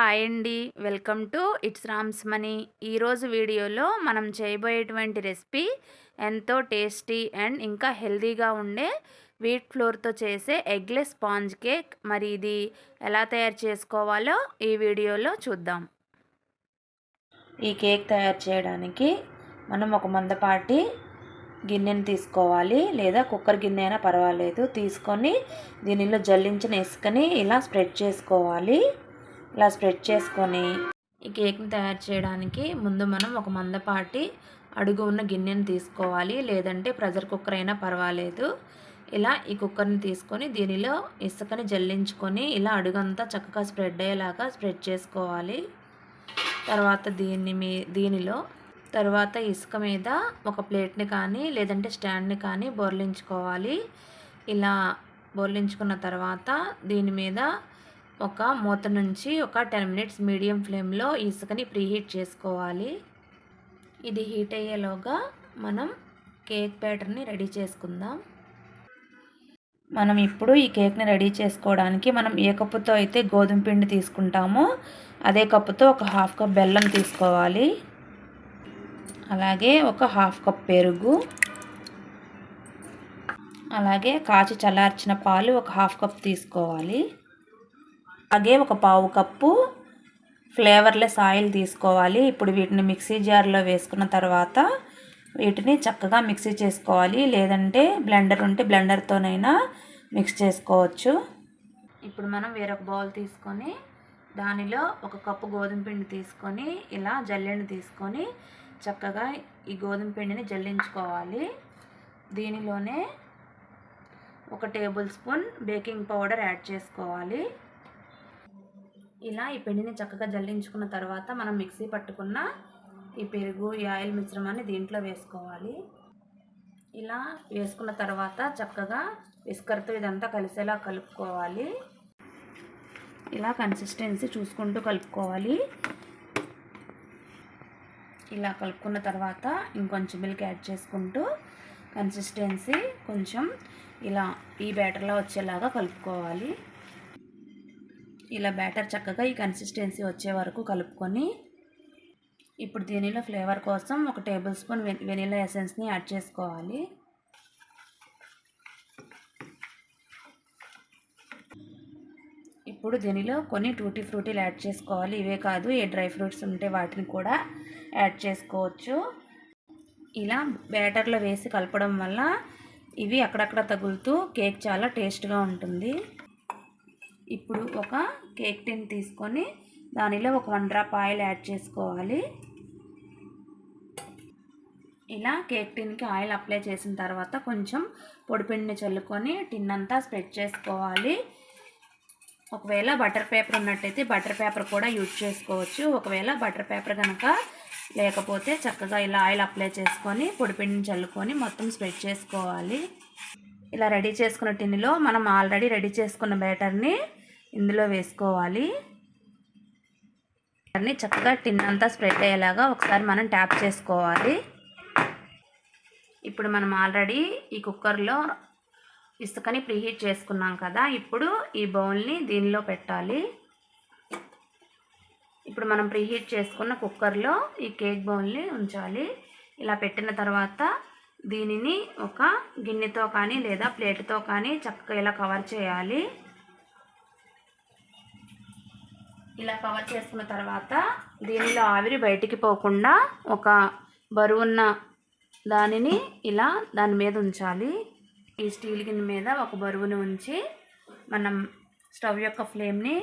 Hi అండి. Welcome to it's Rams money. ఈరోజు వీడియోలో మనం చేయబోయేటువంటి రెసిపీ ఎంతో టేస్టీ అండ్ ఇంకా హెల్దీగా ఉండే వీట్ ఫ్లోర్తో చేసే ఎగ్లెస్ స్పాంజ్ కేక్. మరి ఇది ఎలా తయారు చేసుకోవాలో ఈ వీడియోలో చూద్దాం. ఈ కేక్ తయారు చేయడానికి మనం ఒక మందపాటి గిన్నెని తీసుకోవాలి. లేదా కుక్కర్ గిన్నె అయినా పర్వాలేదు. తీసుకొని దీనిలో జల్లించిన ఇసుకని ఇలా స్ప్రెడ్ చేసుకోవాలి. ఇలా స్ప్రెడ్ చేసుకొని ఈ కేక్ని తయారు చేయడానికి ముందు మనం ఒక మందపాటి అడుగు ఉన్న గిన్నెని తీసుకోవాలి. లేదంటే ప్రెషర్ కుక్కర్ అయినా పర్వాలేదు. ఇలా ఈ కుక్కర్ని తీసుకొని దీనిలో ఇసుకని జల్లించుకొని ఇలా అడుగంతా చక్కగా స్ప్రెడ్ అయ్యేలాగా స్ప్రెడ్ చేసుకోవాలి. తర్వాత దీన్ని మీ దీనిలో తర్వాత ఇసుక మీద ఒక ప్లేట్ని కానీ లేదంటే స్టాండ్ని కానీ బొర్లించుకోవాలి. ఇలా బొర్లించుకున్న తర్వాత దీని మీద ఒక మూత నుంచి ఒక టెన్ మినిట్స్ మీడియం ఫ్లేమ్లో ఇసుకని ప్రీహీట్ చేసుకోవాలి. ఇది హీట్ అయ్యేలోగా మనం కేక్ బ్యాటర్ని రెడీ చేసుకుందాం. మనం ఇప్పుడు ఈ కేక్ని రెడీ చేసుకోవడానికి మనం ఏ కప్పుతో అయితే గోధుమ పిండి తీసుకుంటామో అదే కప్పుతో ఒక హాఫ్ కప్ బెల్లం తీసుకోవాలి. అలాగే ఒక హాఫ్ కప్ పెరుగు. అలాగే కాచి చల్లార్చిన పాలు ఒక హాఫ్ కప్ తీసుకోవాలి. అలాగే ఒక పావు కప్పు ఫ్లేవర్లెస్ ఆయిల్ తీసుకోవాలి. ఇప్పుడు వీటిని మిక్సీ జార్లో వేసుకున్న తర్వాత వీటిని చక్కగా మిక్సీ చేసుకోవాలి. లేదంటే బ్లెండర్ ఉంటే బ్లెండర్తోనైనా మిక్స్ చేసుకోవచ్చు. ఇప్పుడు మనం వేరొక బౌల్ తీసుకొని దానిలో ఒక కప్పు గోధుమ పిండి తీసుకొని ఇలా జల్లెని తీసుకొని చక్కగా ఈ గోధుమ పిండిని జల్లించుకోవాలి. దీనిలోనే ఒక table spoon baking powder add చేసుకోవాలి. ఇలా ఈ పిండిని చక్కగా జల్లించుకున్న తర్వాత మనం మిక్సీ పట్టుకున్న ఈ పెరుగు ఈ ఆయిల్ మిశ్రమాన్ని దీంట్లో వేసుకోవాలి. ఇలా వేసుకున్న తర్వాత చక్కగా విస్కర్తో ఇదంతా కలిసేలా కలుపుకోవాలి. ఇలా కన్సిస్టెన్సీ చూసుకుంటూ కలుపుకోవాలి. ఇలా కలుపుకున్న తర్వాత ఇంకొంచెం మిల్క్ యాడ్ చేసుకుంటూ కన్సిస్టెన్సీ కొంచెం ఇలా ఈ బ్యాటర్లో వచ్చేలాగా కలుపుకోవాలి. ఇలా బ్యాటర్ చక్కగా ఈ కన్సిస్టెన్సీ వచ్చే వరకు కలుపుకొని ఇప్పుడు దీనిలో ఫ్లేవర్ కోసం ఒక టేబుల్ స్పూన్ వెనిలా ఎసెన్స్ని యాడ్ చేసుకోవాలి. ఇప్పుడు దీనిలో కొన్ని టూటీ ఫ్రూటీలు యాడ్ చేసుకోవాలి. ఇవే కాదు ఏ డ్రై ఫ్రూట్స్ ఉంటే వాటిని కూడా యాడ్ చేసుకోవచ్చు. ఇలా బ్యాటర్లో వేసి కలపడం వల్ల ఇవి అక్కడక్కడ తగులుతూ కేక్ చాలా టేస్ట్గా ఉంటుంది. ఇప్పుడు ఒక కేక్ టిన్ తీసుకొని దానిలో ఒక వన్ డ్రాప్ ఆయిల్ యాడ్ చేసుకోవాలి. ఇలా కేక్ టిన్కి ఆయిల్ అప్లై చేసిన తర్వాత కొంచెం పొడిపిండిని చల్లుకొని టిన్ అంతా స్ప్రెడ్ చేసుకోవాలి. ఒకవేళ బటర్ పేపర్ ఉన్నట్టయితే బటర్ పేపర్ కూడా యూజ్ చేసుకోవచ్చు. ఒకవేళ బటర్ పేపర్ కనుక లేకపోతే చక్కగా ఇలా ఆయిల్ అప్లై చేసుకొని పొడిపిండిని చల్లుకొని మొత్తం స్ప్రెడ్ చేసుకోవాలి. ఇలా రెడీ చేసుకున్న టిన్నులో మనం ఆల్రెడీ రెడీ చేసుకున్న బ్యాటర్ని ఇందులో వేసుకోవాలి. అన్నీ చక్కగా టిన్ అంతా స్ప్రెడ్ అయ్యేలాగా ఒకసారి మనం ట్యాప్ చేసుకోవాలి. ఇప్పుడు మనం ఆల్రెడీ ఈ కుక్కర్లో ఇసుకని ప్రీహీట్ చేసుకున్నాం కదా ఇప్పుడు ఈ బౌల్ని దీనిలో పెట్టాలి. ఇప్పుడు మనం ప్రీహీట్ చేసుకున్న కుక్కర్లో ఈ కేక్ బౌల్ని ఉంచాలి. ఇలా పెట్టిన తర్వాత దీనిని ఒక గిన్నెతో కానీ లేదా ప్లేట్తో కానీ చక్కగా ఇలా కవర్ చేయాలి. ఇలా కవర్ చేసుకున్న తర్వాత దీనిలో ఆవిరి బయటికి పోకుండా ఒక బరువున్న దానిని ఇలా దాని మీద ఉంచాలి. ఈ స్టీల్ గిన్నె మీద ఒక బరువుని ఉంచి మనం స్టవ్ యొక్క ఫ్లేమ్ని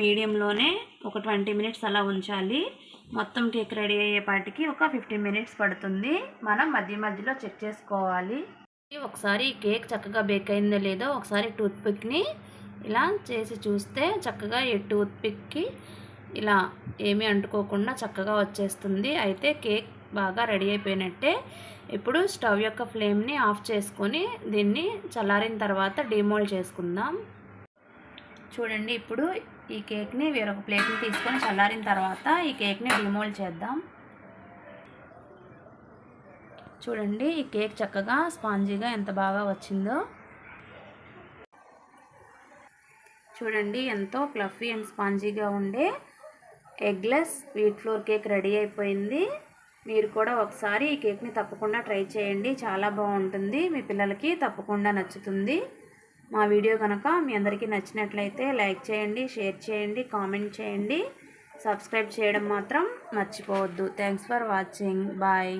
మీడియంలోనే ఒక ట్వంటీ మినిట్స్ అలా ఉంచాలి. మొత్తం కేక్ రెడీ అయ్యేపాటికి ఒక ఫిఫ్టీన్ మినిట్స్ పడుతుంది. మనం మధ్య మధ్యలో చెక్ చేసుకోవాలి. ఒకసారి కేక్ చక్కగా బేక్ అయిందో లేదో ఒకసారి టూత్పిక్ని ఇలా చేసి చూస్తే చక్కగా ఈ టూత్పిక్కి ఇలా ఏమీ అంటుకోకుండా చక్కగా వచ్చేస్తుంది. అయితే కేక్ బాగా రెడీ అయిపోయినట్టే ఇప్పుడు స్టవ్ యొక్క ఫ్లేమ్ని ఆఫ్ చేసుకొని దీన్ని చల్లారిన తర్వాత డిమోల్డ్ చేసుకుందాం. చూడండి ఇప్పుడు ఈ కేక్ని వేరొక ప్లేట్ని తీసుకొని చల్లారిన తర్వాత ఈ కేక్ని డిమోల్డ్ చేద్దాం. చూడండి ఈ కేక్ చక్కగా స్పాంజీగా ఎంత బాగా వచ్చిందో. చూడండి ఎంతో ఫ్లఫీ అండ్ స్పాంజీగా ఉండే eggless wheat flour cake ready అయిపోయింది. మీరు కూడా ఒకసారి ఈ కేక్ని తప్పకుండా ట్రై చేయండి. చాలా బాగుంటుంది. మీ పిల్లలకి తప్పకుండా నచ్చుతుంది. మా వీడియో కనుక మీ అందరికీ నచ్చినట్లయితే లైక్ చేయండి షేర్ చేయండి కామెంట్ చేయండి. సబ్స్క్రైబ్ చేయడం మాత్రం మర్చిపోవద్దు. Thanks for watching bye